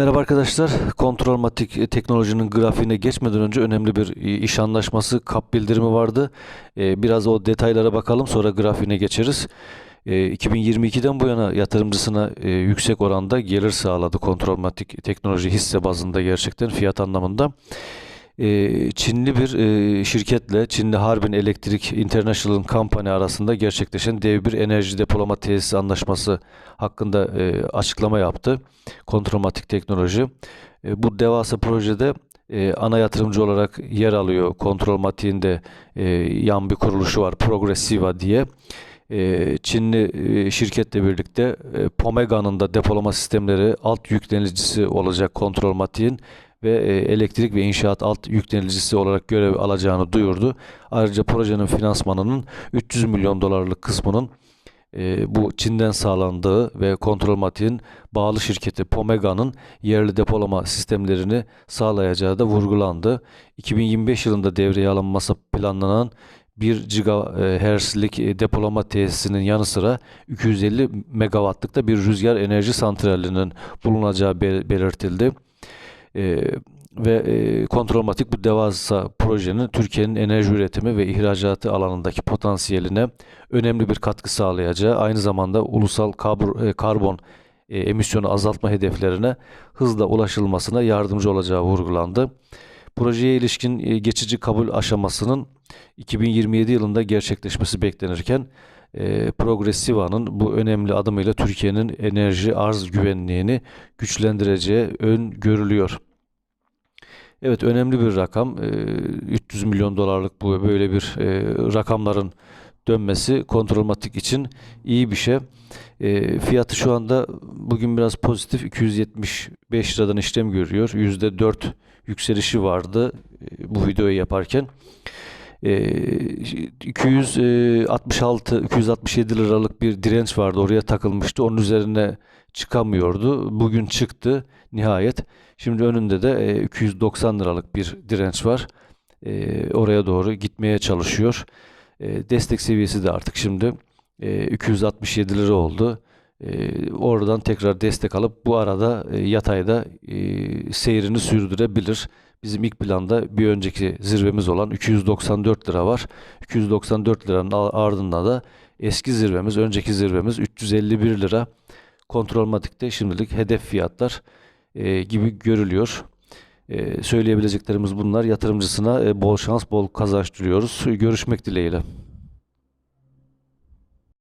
Merhaba arkadaşlar. Kontrolmatik e, teknolojinin grafiğine geçmeden önce önemli bir e, iş anlaşması kap bildirimi vardı. E, Biraz o detaylara bakalım sonra grafiğine geçeriz. E, 2022'den bu yana yatırımcısına yüksek oranda gelir sağladı kontrolmatik teknoloji hisse bazında gerçekten fiyat anlamında. E, Çinli bir e, şirketle Çinli Harbin Electric International Company arasında gerçekleşen dev bir enerji depolama tesisi anlaşması hakkında e, açıklama yaptı. Kontrolmatik teknoloji. E, bu devasa projede e, ana yatırımcı olarak yer alıyor. Kontrolmatik'in de e, yan bir kuruluşu var. Progressiva diye. E, Çinli e, şirketle birlikte e, Pomega'nın da depolama sistemleri alt yüklenicisi olacak Kontrolmatik'in ve e, elektrik ve inşaat alt yüklenicisi olarak görev alacağını duyurdu. Ayrıca projenin finansmanının 300 milyon dolarlık kısmının e, bu Çin'den sağlandığı ve Kontrolmatik'in bağlı şirketi Pomega'nın yerli depolama sistemlerini sağlayacağı da vurgulandı. 2025 yılında devreye alınması planlanan 1 GHz'lik e, depolama tesisinin yanı sıra 250 megawattlık da bir rüzgar enerji santralinin bulunacağı bel- belirtildi. Ee, ve e, Kontrolmatik bu devasa projenin Türkiye'nin enerji üretimi ve ihracatı alanındaki potansiyeline önemli bir katkı sağlayacağı, aynı zamanda ulusal kabr- e, karbon e, emisyonu azaltma hedeflerine hızla ulaşılmasına yardımcı olacağı vurgulandı. Projeye ilişkin e, geçici kabul aşamasının 2027 yılında gerçekleşmesi beklenirken e, Progressiva'nın bu önemli adımıyla Türkiye'nin enerji arz güvenliğini güçlendireceği öngörülüyor. Evet önemli bir rakam. E, 300 milyon dolarlık bu böyle bir e, rakamların dönmesi kontrolmatik için iyi bir şey. E, fiyatı şu anda bugün biraz pozitif 275 liradan işlem görüyor. %4 yükselişi vardı e, bu videoyu yaparken. E, 266 267 liralık bir direnç vardı oraya takılmıştı. Onun üzerine çıkamıyordu. Bugün çıktı nihayet. Şimdi önünde de e, 290 liralık bir direnç var. E, oraya doğru gitmeye çalışıyor. E, destek seviyesi de artık şimdi e, 267 lira oldu. E, oradan tekrar destek alıp bu arada e, yatayda e, seyrini sürdürebilir. Bizim ilk planda bir önceki zirvemiz olan 294 lira var. 294 liranın ardından da eski zirvemiz, önceki zirvemiz 351 lira. Kontrolmatikte şimdilik hedef fiyatlar e, gibi görülüyor. E, söyleyebileceklerimiz bunlar. Yatırımcısına e, bol şans, bol kazanç diliyoruz. Görüşmek dileğiyle.